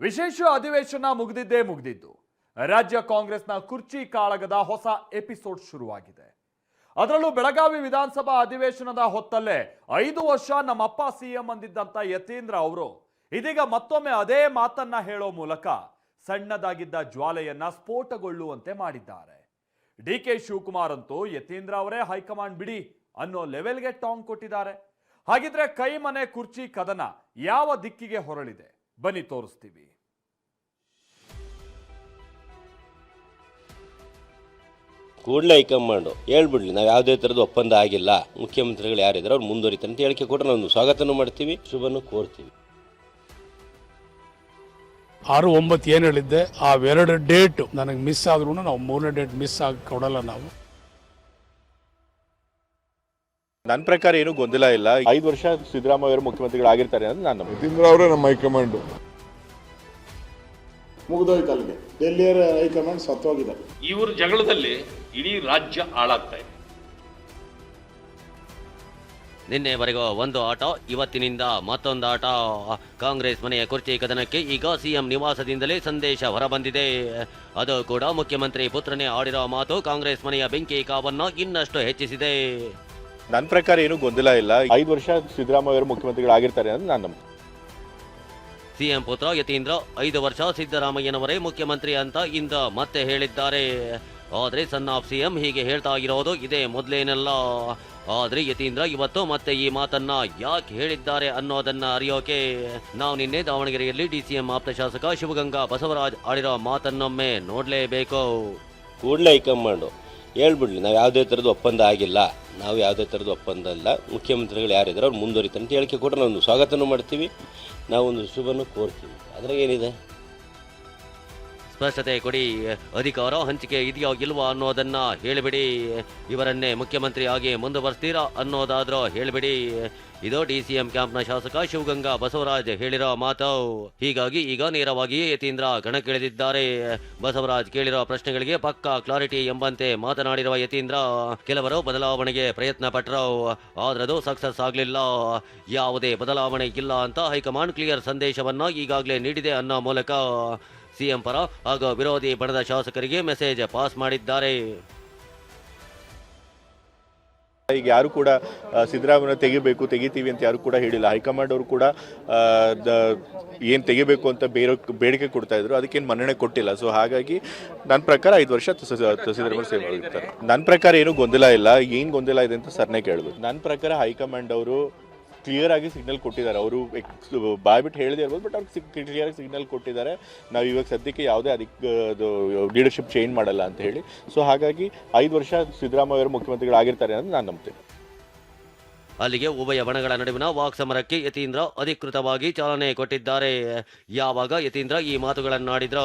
ವಿಶೇಷ ಅಧಿವೇಶನ ಮುಗಿದಿದ್ದೇ ಮುಗಿದಿದ್ದು. ರಾಜ್ಯ ಕಾಂಗ್ರೆಸ್ನ ಕುರ್ಚಿ ಕಾಳಗದ ಹೊಸ ಎಪಿಸೋಡ್ ಶುರುವಾಗಿದೆ. ಅದರಲ್ಲೂ ಬೆಳಗಾವಿ ವಿಧಾನಸಭಾ ಅಧಿವೇಶನದ ಹೊತ್ತಲ್ಲೇ ಐದು ವರ್ಷ ನಮ್ಮಪ್ಪ ಸಿಎಂ ಅಂದಿದ್ದಂತ ಯತೀಂದ್ರ ಅವರು ಇದೀಗ ಮತ್ತೊಮ್ಮೆ ಅದೇ ಮಾತನ್ನ ಹೇಳೋ ಮೂಲಕ ಸಣ್ಣದಾಗಿದ್ದ ಜ್ವಾಲೆಯನ್ನ ಸ್ಫೋಟಗೊಳ್ಳುವಂತೆ ಮಾಡಿದ್ದಾರೆ. ಡಿ ಕೆ ಶಿವಕುಮಾರ್ ಅಂತೂ ಯತೀಂದ್ರ ಅವರೇ ಹೈಕಮಾಂಡ್ ಬಿಡಿ ಅನ್ನೋ ಲೆವೆಲ್ಗೆ ಟಾಂಗ್ ಕೊಟ್ಟಿದ್ದಾರೆ. ಹಾಗಿದ್ರೆ ಕೈ ಮನೆ ಕುರ್ಚಿ ಕದನ ಯಾವ ದಿಕ್ಕಿಗೆ ಹೊರಳಿದೆ? ಬನ್ನಿ ತೋರಿಸ್ತೀವಿ. ಕೂಡಲೇ ಹೈಕಮಾಂಡ್ ಹೇಳ್ಬಿಡ್ಲಿ ನಾವು ಯಾವುದೇ ಥರದ ಒಪ್ಪಂದ ಆಗಿಲ್ಲ. ಮುಖ್ಯಮಂತ್ರಿಗಳು ಯಾರಿದ್ದಾರೆ ಅವ್ರು ಮುಂದುವರಿತಾರೆ ಅಂತ ಹೇಳಿಕೆ ಕೊಟ್ಟರೆ ನಾವು ಸ್ವಾಗತನೂ ಮಾಡ್ತೀವಿ ಶುಭನು ಕೋರ್ತೀವಿ. ಆರು ಒಂಬತ್ತು ಏನು ಹೇಳಿದ್ದೆ ಆ ಎರಡು ಡೇಟ್ ನನಗೆ ಮಿಸ್ ಆದ್ರೂ ನಾವು ಮೂರನೇ ಡೇಟ್ ಮಿಸ್ ಆಗಿ ಕೊಡಲ್ಲ ನಾವು. ನನ್ನ ಪ್ರಕಾರ ಏನು ಗೊಂದಲ ಇಲ್ಲ. ಐದು ವರ್ಷ ಸಿದ್ದರಾಮಯ್ಯ ಅವರು ಮುಖ್ಯಮಂತ್ರಿಗಳಾಗಿರ್ತಾರೆ ಅಂತ ನಾನು ನಿತೀಂದ್ರ ಅವರೇ ನಮ್ಮ ಹೈಕಮಾಂಡ್. ಮುಗಿದೋಯ್ತು ಅಲ್ಲಿಗೆ. ಡೆಲ್ಲಿಯರ ಹೈಕಮಾಂಡ್ ಸತ್ತೋಗಿದೆ. ಇವ್ರ ಜಗಳದಲ್ಲಿ ಇಡೀ ರಾಜ್ಯ ಹಾಳಾಗ್ತಾ ಇದೆ. ನಿನ್ನೆವರೆಗೂ ಒಂದು ಆಟ ಇವತ್ತಿನಿಂದ ಮತ್ತೊಂದು ಆಟ. ಕಾಂಗ್ರೆಸ್ ಮನೆಯ ಕುರ್ಚಿ ಕದನಕ್ಕೆ ಈಗ ಸಿಎಂ ನಿವಾಸದಿಂದಲೇ ಸಂದೇಶ ಹೊರಬಂದಿದೆ. ಅದು ಕೂಡ ಮುಖ್ಯಮಂತ್ರಿ ಪುತ್ರನೇ ಆಡಿರೋ ಮಾತು ಕಾಂಗ್ರೆಸ್ ಮನೆಯ ಬೆಂಕಿ ಕಾವನ್ನು ಇನ್ನಷ್ಟು ಹೆಚ್ಚಿಸಿದೆ. ನನ್ನ ಪ್ರಕಾರ ಏನು ಗೊಂದಲ ಇಲ್ಲ. ಐದು ವರ್ಷ ಸಿದ್ದರಾಮಯ್ಯ ಅವರು ಮುಖ್ಯಮಂತ್ರಿಗಳಾಗಿರ್ತಾರೆ ಅಂತ ನಾನು ನಂಬ್ತೀನಿ. ಸಿಎಂ ಪುತ್ರ ಯತೀಂದ್ರ ಐದು ವರ್ಷ ಸಿದ್ದರಾಮಯ್ಯನವರೇ ಮುಖ್ಯಮಂತ್ರಿ ಅಂತ ಇಂದ ಮತ್ತೆ ಹೇಳಿದ್ದಾರೆ. ಆದರೆ ಸನ್ ಆಫ್ ಸಿಎಂ ಹೀಗೆ ಹೇಳ್ತಾ ಇರೋದು ಇದೇ ಮೊದಲೇನೆಲ್ಲ. ಆದರೆ ಯತೀಂದ್ರ ಇವತ್ತು ಮತ್ತೆ ಈ ಮಾತನ್ನ ಯಾಕೆ ಹೇಳಿದ್ದಾರೆ ಅನ್ನೋದನ್ನ ಅರಿಯೋಕೆ ನಾವು ನಿನ್ನೆ ದಾವಣಗೆರೆಯಲ್ಲಿ ಡಿಸಿಎಂ ಆಪ್ತ ಶಾಸಕ ಶಿವಗಂಗಾ ಬಸವರಾಜ್ ಆಡಿರೋ ಮಾತನ್ನೊಮ್ಮೆ ನೋಡ್ಲೇಬೇಕು. ಕೂಡಲೇ ಹೈಕಮಾಂಡು. ಹೇಳ್ಬಿಡ್ಲಿ, ನಾವು ಯಾವುದೇ ಥರದ ಒಪ್ಪಂದ ಆಗಿಲ್ಲ. ನಾವು ಯಾವುದೇ ಥರದ ಒಪ್ಪಂದ ಇಲ್ಲ ಮುಖ್ಯಮಂತ್ರಿಗಳು ಯಾರಿದ್ದಾರೆ ಅವ್ರು ಮುಂದುವರಿತಾರೆ ಅಂತ ಹೇಳಿಕೆ ಕೊಟ್ಟರೆ ನಾವು ಸ್ವಾಗತನೂ ಮಾಡ್ತೀವಿ, ನಾವೊಂದು ಶುಭನೂ ಕೋರ್ತೀವಿ. ಅದ್ರಾಗ ಏನಿದೆ? ಸ್ಪಷ್ಟತೆ ಕೊಡಿ. ಅಧಿಕಾರ, ಹಂಚಿಕೆ ಇದೆಯೋ ಇಲ್ವಾ ಅನ್ನೋದನ್ನ ಹೇಳಿಬಿಡಿ. ಇವರನ್ನೇ ಮುಖ್ಯಮಂತ್ರಿ ಆಗಿ ಮುಂದುವರಿಸ್ತೀರಾ ಅನ್ನೋದಾದ್ರೂ ಹೇಳಿಬಿಡಿ. ಇದು ಡಿ ಸಿ ಎಂ ಕ್ಯಾಂಪ್ನ ಶಾಸಕ ಶಿವಗಂಗಾ ಬಸವರಾಜ್ ಹೇಳಿರೋ ಮಾತು. ಹೀಗಾಗಿ ಈಗ ನೇರವಾಗಿಯೇ ಯತೀಂದ್ರ ಕಣಕ್ಕಿಳಿದಿದ್ದಾರೆ. ಬಸವರಾಜ್ ಕೇಳಿರೋ ಪ್ರಶ್ನೆಗಳಿಗೆ ಪಕ್ಕಾ ಕ್ಲಾರಿಟಿ ಎಂಬಂತೆ ಮಾತನಾಡಿರುವ ಯತೀಂದ್ರ, ಕೆಲವರು ಬದಲಾವಣೆಗೆ ಪ್ರಯತ್ನ ಪಟ್ಟರು ಆದ್ರದು ಸಕ್ಸಸ್ ಆಗಲಿಲ್ಲ. ಯಾವುದೇ ಬದಲಾವಣೆ ಇಲ್ಲ ಅಂತ ಹೈಕಮಾಂಡ್ ಕ್ಲಿಯರ್ ಸಂದೇಶವನ್ನ ಈಗಾಗಲೇ ನೀಡಿದೆ ಅನ್ನೋ ಮೂಲಕ. ಸಿಎಂ ಪರ ಹಾಗೂ ವಿರೋಧಿ ಬಣದ ಶಾಸಕರಿಗೆ ಮೆಸೇಜ್ ಪಾಸ್ ಮಾಡಿದ್ದಾರೆ. ಈಗ ಯಾರು ಕೂಡ ಸಿದ್ದರಾಮಯ್ಯ ತೆಗಿಬೇಕು, ತೆಗಿತೀವಿ ಅಂತ ಯಾರು ಕೂಡ ಹೇಳಿಲ್ಲ. ಹೈಕಮಾಂಡ್ ಅವರು ಕೂಡ ಏನು ತೆಗಿಬೇಕು ಅಂತ ಬೇರೆ ಬೇಡಿಕೆ ಕೊಡ್ತಾ ಇದ್ರು. ಅದಕ್ಕೇನು ಮನ್ನಣೆ ಕೊಟ್ಟಿಲ್ಲ. ಸೊ ಹಾಗಾಗಿ ನನ್ನ ಪ್ರಕಾರ ಐದು ವರ್ಷ ಸಿದ್ದರಾಮಯ್ಯ ಸೇವೆ ಆಗಿರ್ತಾರೆ ನನ್ನ ಪ್ರಕಾರ ಏನು ಗೊಂದಲ ಇಲ್ಲ. ಏನು ಗೊಂದಲ ಇದೆ ಅಂತ ಸರ್ನೇ ಕೇಳಬೇಕು. ನನ್ನ ಪ್ರಕಾರ ಹೈಕಮಾಂಡ್ ಅವರು ಕ್ಲಿಯರ್ ಆಗಿ ಸಿಗ್ನಲ್ ಕೊಟ್ಟಿದ್ದಾರೆ. ಅವರು ಬಾಯ್ಬಿಟ್ಟು ಹೇಳದೇ ಇರ್ಬೋದು ಬಟ್ ಅವ್ರಿಗೆ ಕ್ಲಿಯರ್ ಆಗಿ ಸಿಗ್ನಲ್ ಕೊಟ್ಟಿದ್ದಾರೆ. ನಾವು ಇವಾಗ ಸದ್ಯಕ್ಕೆ ಯಾವುದೇ ಅದಕ್ಕೆ ಲೀಡರ್ಶಿಪ್ ಚೇಂಜ್ ಮಾಡಲ್ಲ ಅಂತ ಹೇಳಿ. ಸೊ ಹಾಗಾಗಿ ಐದು ವರ್ಷ ಸಿದ್ದರಾಮಯ್ಯ ಮುಖ್ಯಮಂತ್ರಿಗಳಾಗಿರ್ತಾರೆ ಅಂತ ನಾನು ನಂಬ್ತೇನೆ. ಅಲ್ಲಿಗೆ ಉಭಯ ಬಣಗಳ ನಡುವಿನ ವಾಕ್ಸಮರಕ್ಕೆ ಯತೀಂದ್ರ ಅಧಿಕೃತವಾಗಿ ಚಾಲನೆ ಕೊಟ್ಟಿದ್ದಾರೆ. ಯಾವಾಗ ಯತೀಂದ್ರ ಈ ಮಾತುಗಳನ್ನಾಡಿದ್ರೋ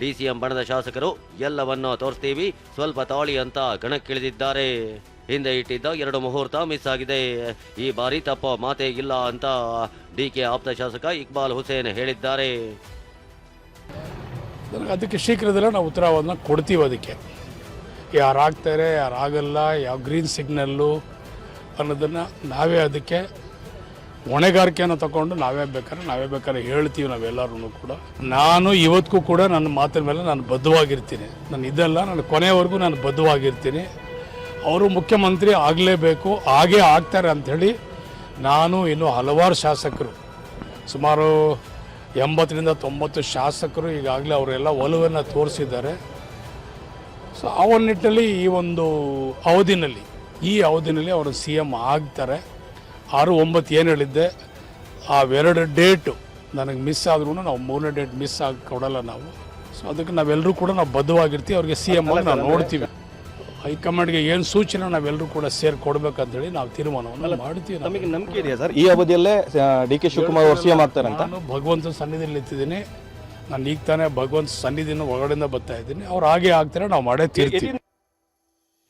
ಡಿ ಸಿ ಎಂ ಬಣದ ಶಾಸಕರು, ಎಲ್ಲವನ್ನ ತೋರಿಸ್ತೀವಿ. ಸ್ವಲ್ಪ ತಾಳಿ ಅಂತ ಕಣಕ್ಕಿಳಿದಿದ್ದಾರೆ. ಹಿಂದೆ ಇಟ್ಟಿದ್ದ ಎರಡು ಮುಹೂರ್ತ ಮಿಸ್ ಆಗಿದೆ. ಈ ಬಾರಿ ತಪ್ಪ ಮಾತೇ ಇಲ್ಲ ಅಂತ ಡಿ ಕೆ ಆಪ್ತ ಶಾಸಕ ಇಕ್ಬಾಲ್ ಹುಸೇನ್ ಹೇಳಿದ್ದಾರೆ. ಅದಕ್ಕೆ ಶೀಘ್ರದಲ್ಲೇ ನಾವು ಉತ್ತರವನ್ನು ಕೊಡ್ತೀವಿ ಅದಕ್ಕೆ. ಯಾರು ಆಗ್ತಾರೆ ಯಾರು ಆಗಲ್ಲ ಯಾವ ಗ್ರೀನ್ ಸಿಗ್ನಲ್ಲು ಅನ್ನೋದನ್ನು ನಾವೇ ಅದಕ್ಕೆ ಹೊಣೆಗಾರಿಕೆಯನ್ನು ತಗೊಂಡು ನಾವೇ ಬೇಕಾದ್ರೆ ನಾವೇ ಬೇಕಾದ್ರೆ ಹೇಳ್ತೀವಿ ನಾವೆಲ್ಲರೂ ಕೂಡ. ನಾನು ಇವತ್ತಿಗೂ ಕೂಡ ನನ್ನ ಮಾತಿನ ಮೇಲೆ ನಾನು ಬದ್ಧವಾಗಿರ್ತೀನಿ. ನಾನು ಇದೆಲ್ಲ ನಾನು ಕೊನೆಯವರೆಗೂ ನಾನು ಬದ್ಧವಾಗಿರ್ತೀನಿ. ಅವರು ಮುಖ್ಯಮಂತ್ರಿ ಆಗಲೇಬೇಕು ಹಾಗೇ ಆಗ್ತಾರೆ ಅಂಥೇಳಿ ನಾನು ಇನ್ನು ಹಲವಾರು ಶಾಸಕರು ಸುಮಾರು ಎಂಬತ್ತರಿಂದ ತೊಂಬತ್ತು ಶಾಸಕರು ಈಗಾಗಲೇ ಅವರೆಲ್ಲ ಒಲವನ್ನು ತೋರಿಸಿದ್ದಾರೆ. ಸೊ ಆ ಒಂದು ನಿಟ್ಟಿನಲ್ಲಿ ಈ ಒಂದು ಅವಧಿನಲ್ಲಿ ಈ ಅವಧಿನಲ್ಲಿ ಅವರು ಸಿ ಎಂ ಆಗ್ತಾರೆ. ಆರು ಒಂಬತ್ತು ಏನು ಹೇಳಿದ್ದೆ ಆ ಎರಡು ಡೇಟು ನನಗೆ ಮಿಸ್ ಆದ್ರೂ ನಾವು ಮೂರನೇ ಡೇಟ್ ಮಿಸ್ ಆಗಿ ಕೊಡಲ್ಲ ನಾವು. ಸೊ ಅದಕ್ಕೆ ನಾವೆಲ್ಲರೂ ಕೂಡ ನಾವು ಬದ್ಧವಾಗಿರ್ತೀವಿ ಅವ್ರಿಗೆ ಸಿ ಎಂ ಆಗಿ ನಾವು ನೋಡ್ತೀವಿ. ಹೈಕಮಾಂಡ್ಗೆ ಏನು ಸೂಚನೆ ನಾವೆಲ್ಲರೂ ಕೂಡ ಸೇರಿ ಕೊಡ್ಬೇಕಂತೇಳಿ ನಾವು ತೀರ್ಮಾನವನ್ನು ಮಾಡ್ತೀವಿ ನಮಗೆ ನಂಬಿಕೆ ಇದೆಯಾ ಸರ್? ಈ ಅವಧಿಯಲ್ಲೇ ಡಿ ಕೆ ಶಿವಕುಮಾರ್ ಅವರು ಸಿಎಂ ಮಾಡ್ತಾರೆ ಅಂತ? ನಾನು ಭಗವಂತ ಸನ್ನಿಧಿಯಲ್ಲಿ ನಿಂತಿದ್ದೀನಿ. ನಾನು ಈಗ ತಾನೇ ಭಗವಂತ ಸನ್ನಿಧಿನ ಒಳಗಡೆಯಿಂದ ಬರ್ತಾ ಇದ್ದೀನಿ. ಅವ್ರು ಹಾಗೆ ಆಗ್ತಾರೆ ನಾವು ಮಾಡೇ ತೀರ್ತೀವಿ.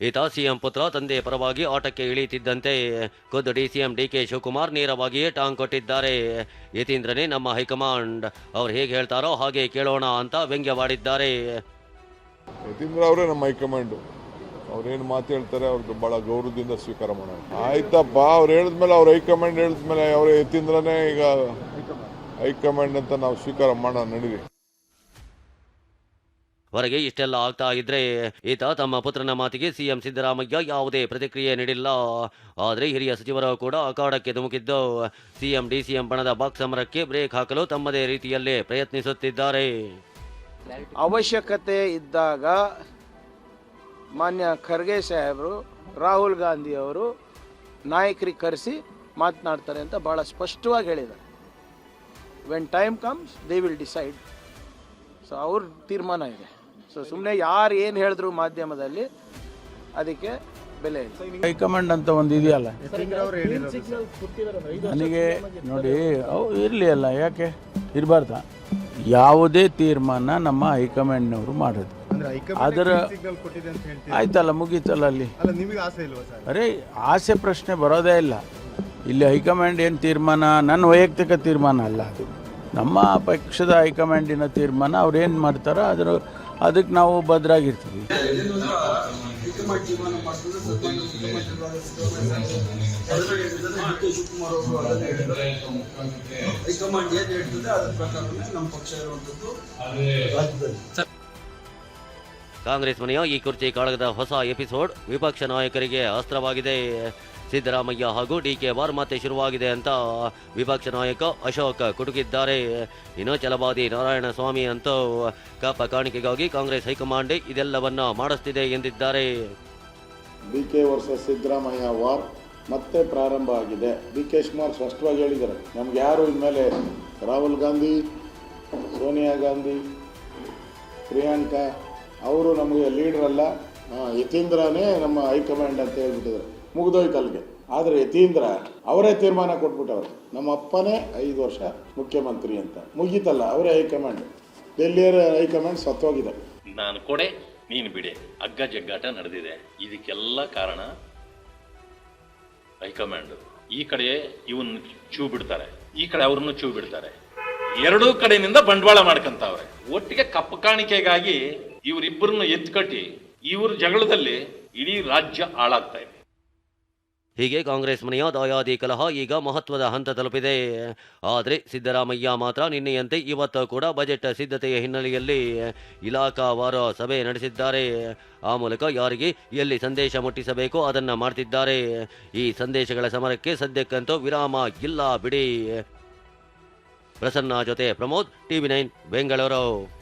ಈತ ಸಿಎಂ ಪುತ್ರ ತಂದೆ ಪರವಾಗಿ ಆಟಕ್ಕೆ ಇಳಿಯುತ್ತಿದ್ದಂತೆ ಸಿಎಂ ಡಿ ಕೆ ಶಿವಕುಮಾರ್ ನೇರವಾಗಿಯೇ ಟಾಂಗ್ ಕೊಟ್ಟಿದ್ದಾರೆ. ಯತೀಂದ್ರನೇ ನಮ್ಮ ಹೈಕಮಾಂಡ್ ಅವ್ರು ಹೇಗೆ ಹೇಳ್ತಾರೋ ಹಾಗೆ ಕೇಳೋಣ ಅಂತ ವ್ಯಂಗ್ಯವಾಡಿದ್ದಾರೆ. ಯತೀಂದ್ರ ಅವರೇ ನಮ್ಮ ಹೈಕಮಾಂಡು. ಅವ್ರೇನು ಮಾತು ಹೇಳ್ತಾರೆ ಅವ್ರದ್ದು ಭಾಳ ಗೌರವದಿಂದ ಸ್ವೀಕಾರ ಮಾಡೋಣ ಆಯ್ತಪ್ಪ ಅವ್ರು ಹೇಳಿದ್ಮೇಲೆ ಅವ್ರ ಹೈಕಮಾಂಡ್ ಹೇಳಿದ್ಮೇಲೆ ಅವ್ರು ಎತ್ತಿಂದ್ರೆ ಈಗ ಹೈಕಮಾಂಡ್ ಅಂತ ನಾವು ಸ್ವೀಕಾರ ಮಾಡೋಣ ನಡೀರಿ ಹೊರಗೆ ಇಷ್ಟೆಲ್ಲ ಆಗ್ತಾ ಇದ್ರೆ ಈತ ತಮ್ಮ ಪುತ್ರನ ಮಾತಿಗೆ ಸಿಎಂ ಸಿದ್ದರಾಮಯ್ಯ ಯಾವುದೇ ಪ್ರತಿಕ್ರಿಯೆ ನೀಡಿಲ್ಲ. ಆದರೆ ಹಿರಿಯ ಸಚಿವರು ಕೂಡ ಅಖಾಡಕ್ಕೆ ಧುಮುಕಿದ್ದು ಸಿಎಂ ಡಿಸಿಎಂ ಬಣದ ಬಾಕ್ಸ್ ಸಮರಕ್ಕೆ ಬ್ರೇಕ್ ಹಾಕಲು ತಮ್ಮದೇ ರೀತಿಯಲ್ಲೇ ಪ್ರಯತ್ನಿಸುತ್ತಿದ್ದಾರೆ. ಅವಶ್ಯಕತೆ ಇದ್ದಾಗ ಮಾನ್ಯ ಖರ್ಗೆ ಸಾಹೇಬರು, ರಾಹುಲ್ ಗಾಂಧಿ ಅವರು ನಾಯಕರಿಗೆ ಕರೆಸಿ ಮಾತನಾಡ್ತಾರೆ ಅಂತ ಭಾಳ ಸ್ಪಷ್ಟವಾಗಿ ಹೇಳಿದ್ದಾರೆ. When time comes they will decide so ಅವ್ರ ತೀರ್ಮಾನ ಇದೆ. ಸೊ ಸುಮ್ಮನೆ ಯಾರು ಏನು ಹೇಳಿದ್ರು ಮಾಧ್ಯಮದಲ್ಲಿ ಅದಕ್ಕೆ ಬೆಲೆ ಇಲ್ಲ. ಹೈಕಮಾಂಡ್ ಅಂತ ಒಂದು ಇದೆಯಲ್ಲ? ನನಗೆ ನೋಡಿ, ಅವು ಇರಲಿ ಅಲ್ಲ, ಯಾಕೆ? ಇರಬಾರ್ದ. ಯಾವುದೇ ತೀರ್ಮಾನ ನಮ್ಮ ಹೈಕಮಾಂಡ್ನವರು ಮಾಡೋದು. ಅದರ ಆಯ್ತಲ್ಲ ಮುಗೀತಲ್ಲ ಅಲ್ಲಿ. ಅರೆ ಆಸೆ ಪ್ರಶ್ನೆ ಬರೋದೇ ಇಲ್ಲ. ಇಲ್ಲಿ ಹೈಕಮಾಂಡ್ ಏನು ತೀರ್ಮಾನ? ನನ್ನ ವೈಯಕ್ತಿಕ ತೀರ್ಮಾನ ಅಲ್ಲ ಅದು. ನಮ್ಮ ಪಕ್ಷದ ಹೈಕಮಾಂಡಿನ ತೀರ್ಮಾನ ಅವ್ರು ಏನು ಮಾಡ್ತಾರೋ ಅದ್ರ ಅದಕ್ಕೆ ನಾವು ಭದ್ರಾಗಿರ್ತೀವಿ. ಕಾಂಗ್ರೆಸ್ ಮನೆಯ ಈ ಕುರ್ಚಿ ಕಾಳಗದ ಹೊಸ ಎಪಿಸೋಡ್ ವಿಪಕ್ಷ ನಾಯಕರಿಗೆ ಅಸ್ತ್ರವಾಗಿದೆ. ಸಿದ್ದರಾಮಯ್ಯ ಹಾಗೂ ಡಿ ಕೆ ವಾರ್ ಮತ್ತೆ ಶುರುವಾಗಿದೆ ಅಂತ ವಿಪಕ್ಷ ನಾಯಕ ಅಶೋಕ್ ಕುಟುಕಿದ್ದಾರೆ. ಇನ್ನು ನಾರಾಯಣ ಸ್ವಾಮಿ ಅಂತ ಕಪ್ಪ ಕಾಣಿಕೆಗಾಗಿ ಕಾಂಗ್ರೆಸ್ ಹೈಕಮಾಂಡ್ ಇದೆಲ್ಲವನ್ನ ಮಾಡಿಸ್ತಿದೆ ಎಂದಿದ್ದಾರೆ. D K versus Siddaramaiah war ಮತ್ತೆ ಪ್ರಾರಂಭ ಆಗಿದೆ. ಡಿ ಕೆ ಶಿವಕುಮಾರ್ ಸ್ಪಷ್ಟವಾಗಿ ಹೇಳಿದ್ದಾರೆ, ನಮ್ಗೆ ಯಾರು ಇನ್ಮೇಲೆ ರಾಹುಲ್ ಗಾಂಧಿ, ಸೋನಿಯಾ ಗಾಂಧಿ, ಪ್ರಿಯಾಂಕಾ ಅವರು ನಮಗೆ ಲೀಡರ್ ಅಲ್ಲ. ಯತೀಂದ್ರನೇ ನಮ್ಮ ಹೈಕಮಾಂಡ್ ಅಂತ ಹೇಳ್ಬಿಟ್ಟಿದ್ರು ಮುಗಿದೋಯ್ತು ಅಲ್ಲಿಗೆ ಆದರೆ ಯತೀಂದ್ರ ಅವರೇ ತೀರ್ಮಾನ ಕೊಟ್ಬಿಟ್ಟವ್ರು. ನಮ್ಮ ಅಪ್ಪನೇ ಐದು ವರ್ಷ ಮುಖ್ಯಮಂತ್ರಿ ಅಂತ. ಮುಗೀತಲ್ಲ, ಅವರೇ ಹೈಕಮಾಂಡ್ ಡೆಲ್ಲಿಯರ ಹೈಕಮಾಂಡ್ ಸತ್ತೋಗಿದೆ. ನಾನು ಕೊಡೆ, ನೀನು ಬಿಡೆ. ಅಗ್ಗ ಜಗ್ಗಾಟ ನಡೆದಿದೆ. ಇದಕ್ಕೆಲ್ಲ ಕಾರಣ ಹೈಕಮಾಂಡ್ ಈ ಕಡೆ ಇವನ್ನ ಚೂ ಬಿಡ್ತಾರೆ. ಈ ಕಡೆ ಅವ್ರನ್ನು ಚೂ ಬಿಡ್ತಾರೆ. ಎರಡೂ ಕಡೆಯಿಂದ ಬಂಡವಾಳ ಮಾಡ್ಕಂತಾವ್ರೆ. ಒಟ್ಟಿಗೆ ಕಪ್ಪು ಕಾಣಿಕೆಗಾಗಿ ಇವರಿಬ್ಬರನ್ನು ಎತ್ಕಟ್ಟಿ ಇವರ ಜಗಳದಲ್ಲಿ ಇಡೀ ರಾಜ್ಯ ಹಾಳಾಗ್ತಾ ಇದೆ. ಹೀಗೆ ಕಾಂಗ್ರೆಸ್ ಮನೆಯ ದಾಯಾದಿ ಕಲಹ ಈಗ ಮಹತ್ವದ ಹಂತ ತಲುಪಿದೆ. ಆದರೆ ಸಿದ್ದರಾಮಯ್ಯ ಮಾತ್ರ ನಿನ್ನೆಯಂತೆ ಇವತ್ತು ಕೂಡ ಬಜೆಟ್ ಸಿದ್ಧತೆಯ ಹಿನ್ನೆಲೆಯಲ್ಲಿ ಇಲಾಖಾವಾರ ಸಭೆ ನಡೆಸಿದ್ದಾರೆ. ಆ ಮೂಲಕ ಯಾರಿಗೆ ಎಲ್ಲಿ ಸಂದೇಶ ಮುಟ್ಟಿಸಬೇಕು ಅದನ್ನು ಮಾಡ್ತಿದ್ದಾರೆ. ಈ ಸಂದೇಶಗಳ ಸಮರಕ್ಕೆ ಸದ್ಯಕ್ಕಂತೂ ವಿರಾಮ ಇಲ್ಲ ಬಿಡಿ. ಪ್ರಸನ್ನ ಜೊತೆ ಪ್ರಮೋದ್ ಟಿವಿ ನೈನ್ ಬೆಂಗಳೂರು.